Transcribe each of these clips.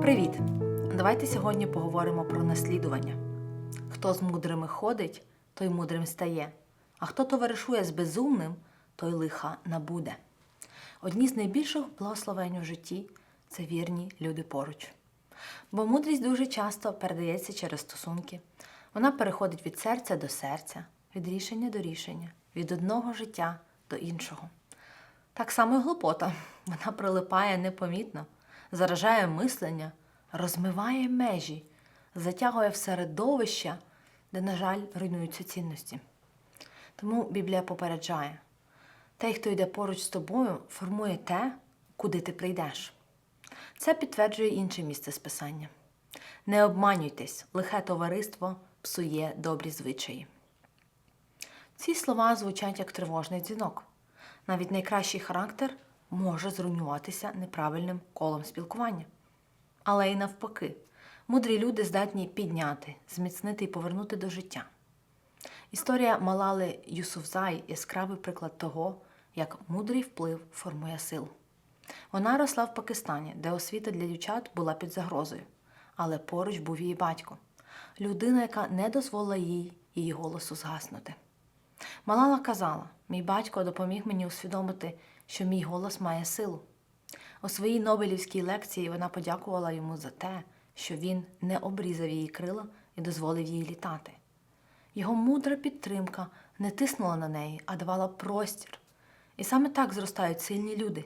Привіт! Давайте сьогодні поговоримо про наслідування. Хто з мудрими ходить, той мудрим стає, а хто товаришує з безумним, той лиха набуде. Одні з найбільших благословень у житті це вірні люди поруч. Бо мудрість дуже часто передається через стосунки. Вона переходить від серця до серця, від рішення до рішення, від одного життя до іншого. Так само і глупота. Вона прилипає непомітно, заражає мислення, розмиває межі, затягує в середовища, де, на жаль, руйнуються цінності. Тому Біблія попереджає: той, хто йде поруч з тобою, формує те, куди ти прийдеш. Це підтверджує інше місце списання. Не обманюйтесь, лихе товариство псує добрі звичаї. Ці слова звучать як тривожний дзвінок. Навіть найкращий характер може зруйнуватися неправильним колом спілкування. Але й навпаки, мудрі люди здатні підняти, зміцнити і повернути до життя. Історія Малали Юсуфзай яскравий приклад того, як мудрий вплив формує силу. Вона росла в Пакистані, де освіта для дівчат була під загрозою, але поруч був її батько, людина, яка не дозволила їй її голосу згаснути. Малала казала: мій батько допоміг мені усвідомити, що мій голос має силу. У своїй Нобелівській лекції вона подякувала йому за те, що він не обрізав її крила і дозволив їй літати. Його мудра підтримка не тиснула на неї, а давала простір. І саме так зростають сильні люди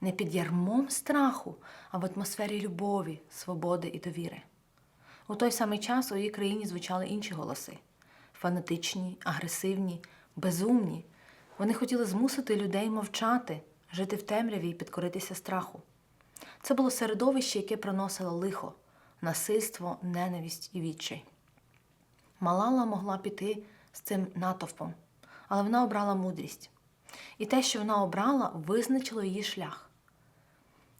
не під ярмом страху, а в атмосфері любові, свободи і довіри. У той самий час у її країні звучали інші голоси фанатичні, агресивні, безумні. Вони хотіли змусити людей мовчати, жити в темряві і підкоритися страху. Це було середовище, яке приносило лихо, насильство, ненависть і відчай. Малала могла піти з цим натовпом, але вона обрала мудрість. І те, що вона обрала, визначило її шлях.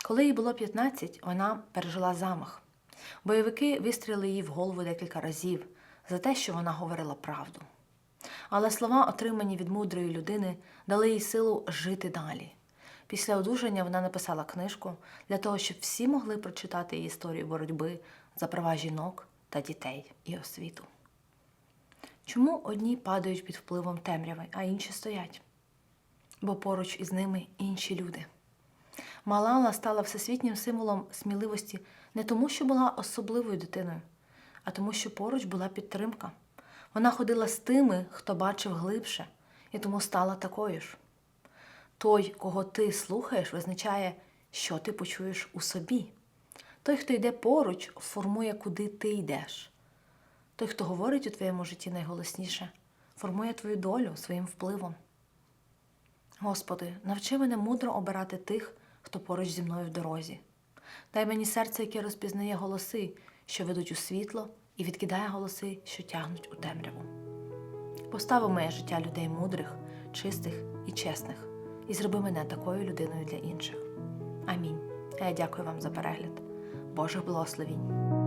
Коли їй було 15, вона пережила замах. Бойовики вистрілили її в голову декілька разів за те, що вона говорила правду. Але слова, отримані від мудрої людини, дали їй силу жити далі. Після одужання вона написала книжку для того, щоб всі могли прочитати її історію боротьби за права жінок та дітей і освіту. Чому одні падають під впливом темряви, а інші стоять? Бо поруч із ними інші люди. Малала стала всесвітнім символом сміливості не тому, що була особливою дитиною, а тому, що поруч була підтримка. Вона ходила з тими, хто бачив глибше, і тому стала такою ж. Той, кого ти слухаєш, визначає, що ти почуєш у собі. Той, хто йде поруч, формує, куди ти йдеш. Той, хто говорить у твоєму житті найголосніше, формує твою долю своїм впливом. Господи, навчи мене мудро обирати тих, хто поруч зі мною в дорозі. Дай мені серце, яке розпізнає голоси, що ведуть у світло, і відкидає голоси, що тягнуть у темряву. Постави моє життя людей мудрих, чистих і чесних, і зроби мене такою людиною для інших. Амінь. А я дякую вам за перегляд. Божих благословінь.